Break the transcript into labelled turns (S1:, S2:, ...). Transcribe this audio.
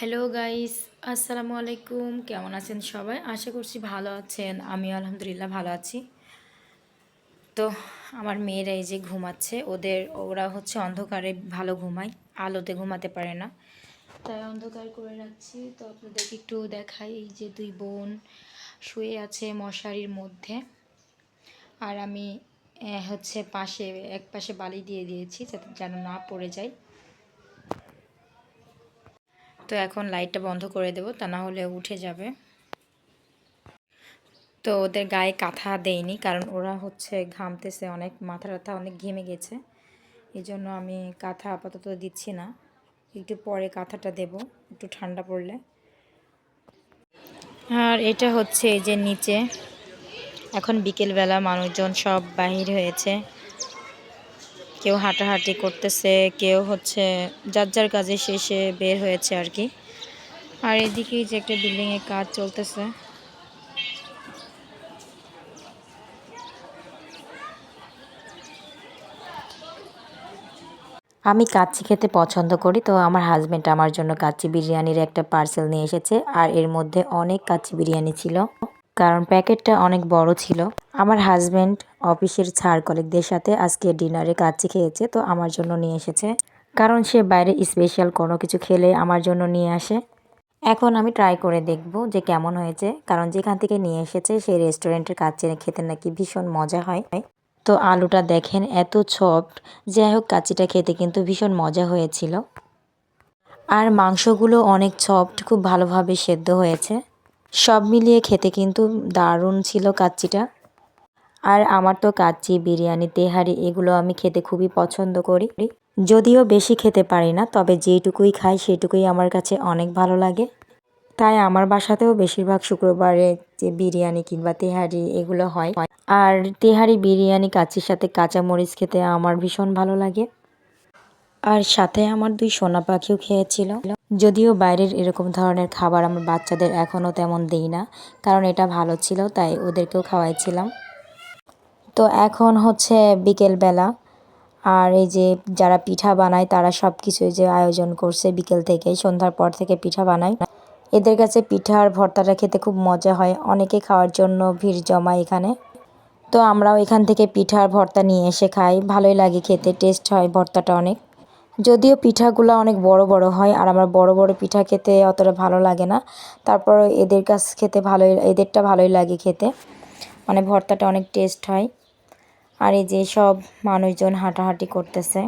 S1: Hello guys আসসালামু আলাইকুম কেমন আছেন সবাই? আশা করছি ভালো আছেন। আমি আলহামদুলিল্লাহ ভালো আছি। তো আমার মেয়েরা এই যে ঘুমাচ্ছে। ওদের, ওরা হচ্ছে অন্ধকারে ভালো ঘুমায়। আলোতে ঘুমাতে পারে না। তাই অন্ধকার করে রাখছি। তো আপনাদেরকে একটু দেখাই। এই যে দুই বোন শুয়ে আছে মশারির মধ্যে। আর আমি হচ্ছে পাশে এক পাশে বালি দিয়ে দিয়েছি যাতে যেন না পড়ে যায়। তো এখন লাইটটা বন্ধ করে দেবো, তা না হলে উঠে যাবে। তো ওদের গায়ে কাঁথা দেয়নি কারণ ওরা হচ্ছে ঘামতেছে, অনেক মাথা ব্যথা অনেক ঘেমে গেছে। এই জন্য আমি কাঁথা আপাতত দিচ্ছি না। একটু পরে কাঁথাটা দেব, একটু ঠান্ডা পড়লে। আর এটা হচ্ছে এই যে নিচে। এখন বিকেলবেলা মানুষজন সব বাহির হয়েছে। কেউ হাঁটাহাঁটি করতেছে, কেউ হচ্ছে যার যার কাজে শেষে বের হয়েছে আর কি। আর এদিকে যে একটা বিল্ডিং এর কাজ চলতেছে। আমি কাচ্চি খেতে পছন্দ করি, তো আমার হাজব্যান্ড আমার জন্য কাচ্চি বিরিয়ানির একটা পার্সেল নিয়ে এসেছে, আর এর মধ্যে অনেক কাচ্চি বিরিয়ানি ছিল। কারণ প্যাকেটটা অনেক বড় ছিল। আমার হাজব্যান্ড অফিসের ছাড় কলিগদের সাথে আজকে ডিনারে কাচ্চি খেয়েছে, তো আমার জন্য নিয়ে এসেছে। কারণ সে বাইরে স্পেশাল কোনো কিছু খেলে আমার জন্য নিয়ে আসে। এখন আমি ট্রাই করে দেখব যে কেমন হয়েছে। কারণ যেখান থেকে নিয়ে এসেছে, সেই রেস্টুরেন্টের কাচ্চি খেতে নাকি ভীষণ মজা হয়। তো আলুটা দেখেন এত সফট যাই হোক কাচ্চিটা খেতে কিন্তু ভীষণ মজা হয়েছিল। আর মাংসগুলো অনেক সফট খুব ভালোভাবে সেদ্ধ হয়েছে। সব মিলিয়ে খেতে কিন্তু দারুণ ছিল কাচ্চিটা। আর আমার তো কাচ্চি, বিরিয়ানি, তেহারি এগুলো আমি খেতে খুবই পছন্দ করি। যদিও বেশি খেতে পারি না, তবে যেটুকুই খাই সেটুকুই আমার কাছে অনেক ভালো লাগে। তাই আমার বাসাতেও বেশিরভাগ শুক্রবারে যে বিরিয়ানি কিংবা তেহারি এগুলো হয়। আর তেহারি, বিরিয়ানি কাচির সাথে কাঁচামরিচ খেতে আমার ভীষণ ভালো লাগে। আর সাথে আমার দুই সোনা পাখিও খেয়েছিল। যদিও বাইরের এরকম ধরনের খাবার আমার বাচ্চাদের এখনও তেমন দেই না, কারণ এটা ভালো ছিল, তাই ওদেরকেও খাওয়াইছিলাম। তো এখন হচ্ছে বিকেলবেলা, আর এই যে যারা পিঠা বানায় তারা সব কিছু যে আয়োজন করছে বিকেল থেকে, সন্ধ্যার পর থেকে পিঠা বানায়। এদের কাছে পিঠার ভর্তাটা খেতে খুব মজা হয়, অনেকে খাওয়ার জন্য ভিড় জমায় এখানে। তো আমরাও এখান থেকে পিঠার ভর্তা নিয়ে এসে খাই, ভালোই লাগে খেতে, টেস্ট হয় ভর্তাটা অনেক। যদিও পিঠাগুলো অনেক বড় বড় হয় আর আমার বড় বড় পিঠা খেতে অতটা ভালো লাগে না। তারপর এদের কাছ খেতে ভালোই, এদেরটা ভালোই লাগে খেতে। মানে ভর্তাটা অনেক টেস্ট হয়। আর এই যে সব মানুষজন হাঁটাহাঁটি করতেছে।